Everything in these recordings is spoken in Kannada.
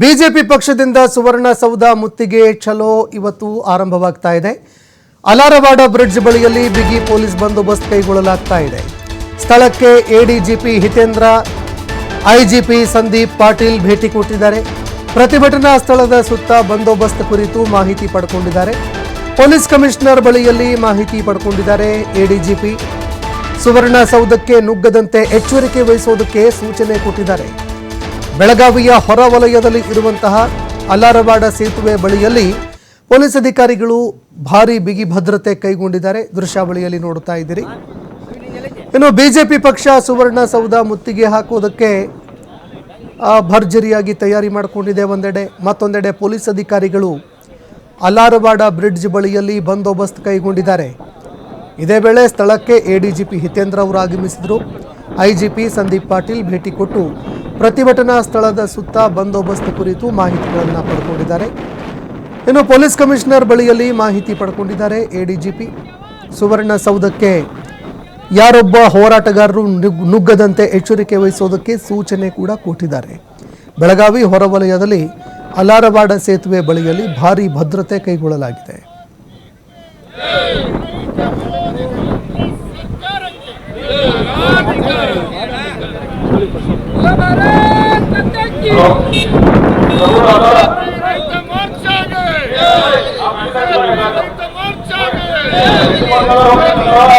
ಬಿಜೆಪಿ ಪಕ್ಷದಿಂದ ಸುವರ್ಣಸೌಧ ಮುತ್ತಿಗೆ ಚಲೋ ಇವತ್ತು ಆರಂಭವಾಗ್ತಾ ಇದೆ. ಅಲಾರವಾಡ ಬ್ರಿಡ್ಜ್ ಬಳಿಯಲ್ಲಿ ಬಿಗಿ ಪೊಲೀಸ್ ಬಂದೋಬಸ್ತ್ ಕೈಗೊಳ್ಳಲಾಗ್ತಾ ಇದೆ. ಸ್ಥಳಕ್ಕೆ ಎಡಿಜಿಪಿ ಹಿತೇಂದ್ರ, ಐಜಿಪಿ ಸಂದೀಪ್ ಪಾಟೀಲ್ ಭೇಟಿ ಕೊಟ್ಟಿದ್ದಾರೆ. ಪ್ರತಿಭಟನಾ ಸ್ಥಳದ ಸುತ್ತ ಬಂದೋಬಸ್ತ್ ಕುರಿತು ಮಾಹಿತಿ ಪಡ್ಕೊಂಡಿದ್ದಾರೆ. ಪೊಲೀಸ್ ಕಮಿಷನರ್ ಬಳಿಯಲ್ಲಿ ಮಾಹಿತಿ ಪಡ್ಕೊಂಡಿದ್ದಾರೆ ಎಡಿಜಿಪಿ. ಸುವರ್ಣಸೌಧಕ್ಕೆ ನುಗ್ಗದಂತೆ ಎಚ್ಚರಿಕೆ ವಹಿಸೋದಕ್ಕೆ ಸೂಚನೆ ಕೊಟ್ಟಿದ್ದಾರೆ. ಬೆಳಗಾವಿಯ ಹೊರವಲಯದಲ್ಲಿ ಇರುವಂತಹ ಅಲ್ಲಾರವಾಡ ಸೇತುವೆ ಬಳಿಯಲ್ಲಿ ಪೊಲೀಸ್ ಅಧಿಕಾರಿಗಳು ಭಾರಿ ಬಿಗಿ ಭದ್ರತೆ ಕೈಗೊಂಡಿದ್ದಾರೆ. ದೃಶ್ಯಾವಳಿಯಲ್ಲಿ ನೋಡುತ್ತಾ ಇದ್ದೀರಿ. ಇನ್ನು ಬಿಜೆಪಿ ಪಕ್ಷ ಸುವರ್ಣಸೌಧ ಮುತ್ತಿಗೆ ಹಾಕುವುದಕ್ಕೆ ಆ, ಭರ್ಜರಿಯಾಗಿ ತಯಾರಿ ಮಾಡಿಕೊಂಡಿದೆ. ಒಂದೆಡೆ ಮತ್ತೊಂದೆಡೆ ಪೊಲೀಸ್ ಅಧಿಕಾರಿಗಳು ಅಲಾರವಾಡ ಬ್ರಿಡ್ಜ್ ಬಳಿಯಲ್ಲಿ ಬಂದೋಬಸ್ತ್ ಕೈಗೊಂಡಿದ್ದಾರೆ. ಇದೇ ವೇಳೆ ಸ್ಥಳಕ್ಕೆ ಎಡಿಜಿಪಿ ಹಿತೇಂದ್ರ ಅವರು ಆಗಮಿಸಿದರು. ಐಜಿಪಿ ಸಂದೀಪ್ ಪಾಟೀಲ್ ಭೇಟಿ ಕೊಟ್ಟು ಪ್ರತಿಭಟನಾ ಸ್ಥಳದ ಸುತ್ತ ಬಂದೋಬಸ್ತ್ ಕುರಿತು ಮಾಹಿತಿಗಳನ್ನು ಪಡ್ಕೊಂಡಿದ್ದಾರೆ. ಇನ್ನು ಪೊಲೀಸ್ ಕಮಿಷನರ್ ಬಳಿಯಲ್ಲಿ ಮಾಹಿತಿ ಪಡ್ಕೊಂಡಿದ್ದಾರೆ ಎಡಿಜಿಪಿ. ಸುವರ್ಣಸೌಧಕ್ಕೆ ಯಾರೊಬ್ಬ ಹೋರಾಟಗಾರರು ನುಗ್- ನುಗ್ಗದಂತೆ ಎಚ್ಚರಿಕೆ ವಹಿಸೋದಕ್ಕೆ ಸೂಚನೆ ಕೂಡ ಕೊಟ್ಟಿದ್ದಾರೆ. ಬೆಳಗಾವಿ ಹೊರವಲಯದಲ್ಲಿ ಅಲಾರವಾಡ ಸೇತುವೆ ಬಳಿಯಲ್ಲಿ ಭಾರಿ ಭದ್ರತೆ ಕೈಗೊಳ್ಳಲಾಗಿದೆ.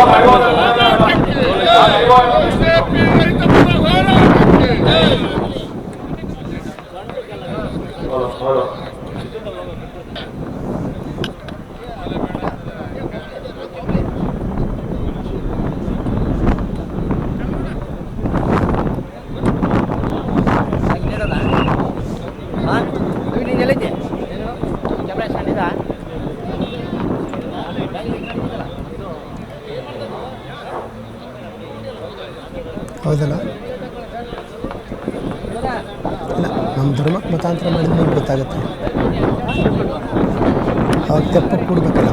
भगवंत ಹೌದಲ್ಲ? ಇಲ್ಲ ನಮ್ಮ ಧರ್ಮಕ್ಕೆ ಮತಾಂತರ ಮಾಡಿದ್ರೆ ನಿಮ್ಗೆ ಗೊತ್ತಾಗುತ್ತೆ. ಅವಾಗ ತೆಪ್ಪಕ್ಕೆ ಕೊಡ್ಬೇಕಲ್ಲ.